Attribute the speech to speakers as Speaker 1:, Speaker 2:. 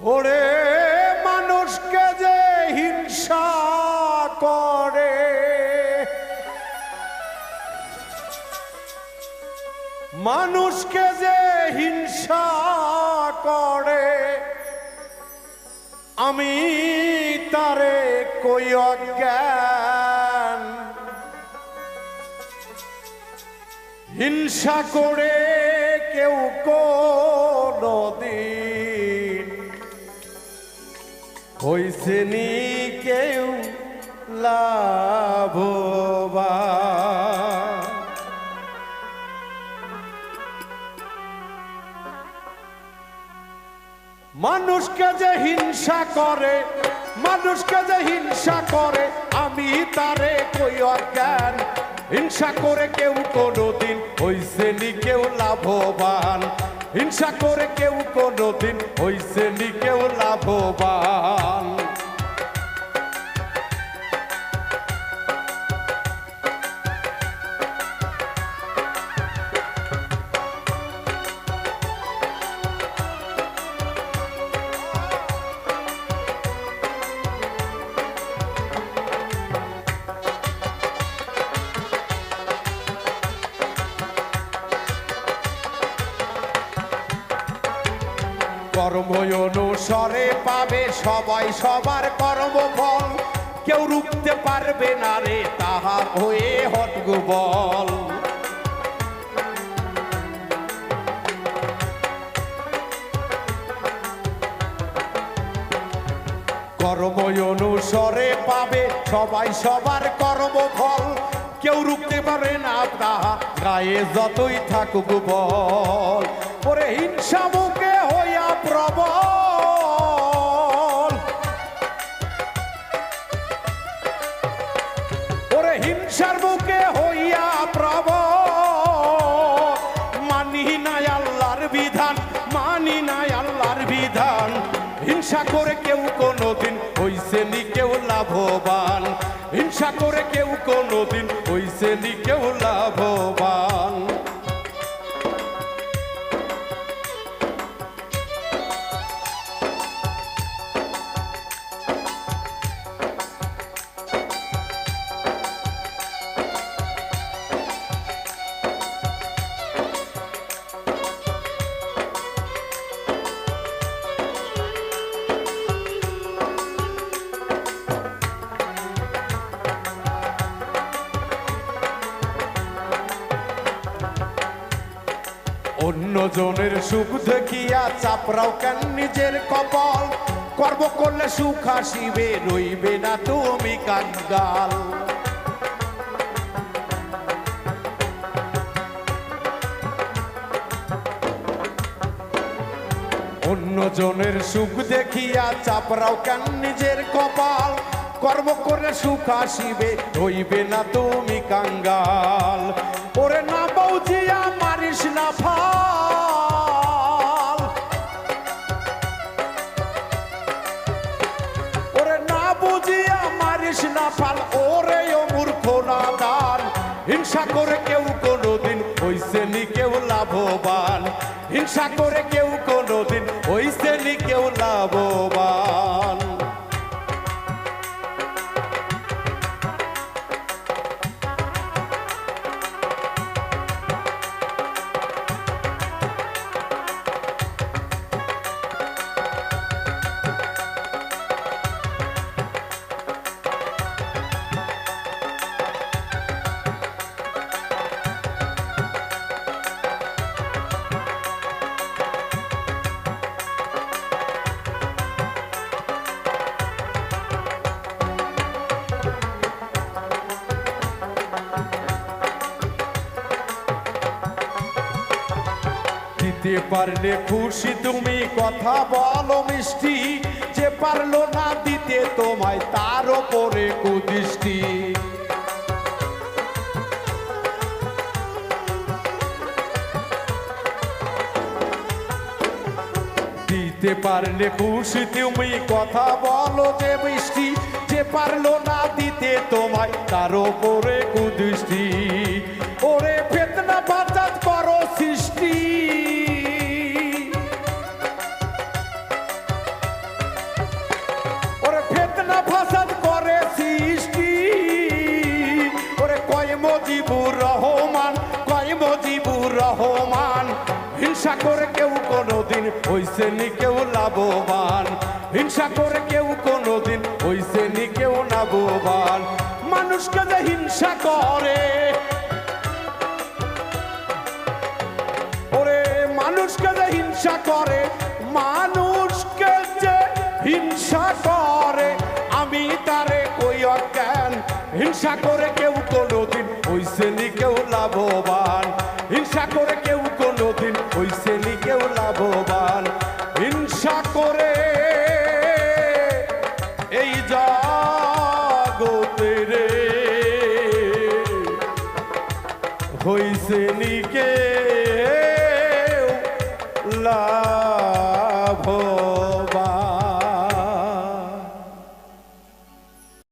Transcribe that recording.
Speaker 1: ওরে মানুষকে যে হিংসা করে। মানুষকে যে হিংসা করে। আমি তারে কই অজ্ঞান? হিংসা করে কেউ কোনদিন হইছে নি কেউ লাভবান। মানুষকে যে হিংসা করে, মানুষকে যে হিংসা করে, আমি তারে কই অজ্ঞান হিংসা করে কেউ কোনোদিন হইছে নি কেউ লাভবান। হিংসা করে কেউ কোনোদিন হইছে নি কেউ লাভবান। কর্ম অনুসরে পাবে সবাই সবার কর্মফল। কেউ রুখতে পারবে না রে তাহার হয়ে হটগু বল কর্ম অনুসরে পাবে সবাই সবার কর্মফল। কেউ রুখতে পারে না তাহা গায়ে যতই থাকুক বল। ওরে হিংসা মুখে প্রবল ওরে হিংসার বুকে হইয়া প্রবল। মানি নাই আল্লাহর বিধান, মানি নাই আল্লাহর বিধান। হিংসা করে কেউ কোনোদিন হইছে নি কেউ লাভবান। হিংসা করে কেউ কোনোদিন হইছে নি কেউ লাভবান। জনের সুখ দেখিয়া চাপরাও কেন নিজের কপাল? কর্ম করলে সুখ আসিবে, রইবে না তুমি কাঙ্গাল অন্য জনের সুখ দেখিয়া চাপরাও কেন নিজের কপাল? কর্ম করে সুখ আসিবে হইবে না তুমি কাঙ্গাল ফাল ওরে ও মূর্খ নাদান। হিংসা করে কেউ কোনোদিন হইছে নি কেউ লাভবান। হিংসা করে কেউ কোনোদিন হইছে নি কেউ লাভবান। দিতে পারলে খুশি। তুমি কথা বলো মিষ্টি, যে পারল না দিতে তোমায় তার ওপরে কুদৃষ্টি। দিতে পারলে খুশি, তুমি কথা বলো যে মিষ্টি, যে পারল না দিতে তোমায় তার ওপরে কুদৃষ্টি। ওরে মজিবুর রহমান, কয় মজিবুর রহমান? হিংসা করে কেউ কোনোদিন হইছে নি কেউ লাভবান। হিংসা করে কেউ কোনোদিন হইছে নি কেউ লাভবান। মানুষকে যে হিংসা করে, ওরে মানুষকে যে হিংসা করে, মানুষকে যে হিংসা করে, আমি তারে কই অজ্ঞান? হিংসা করে হইছে নিকে লা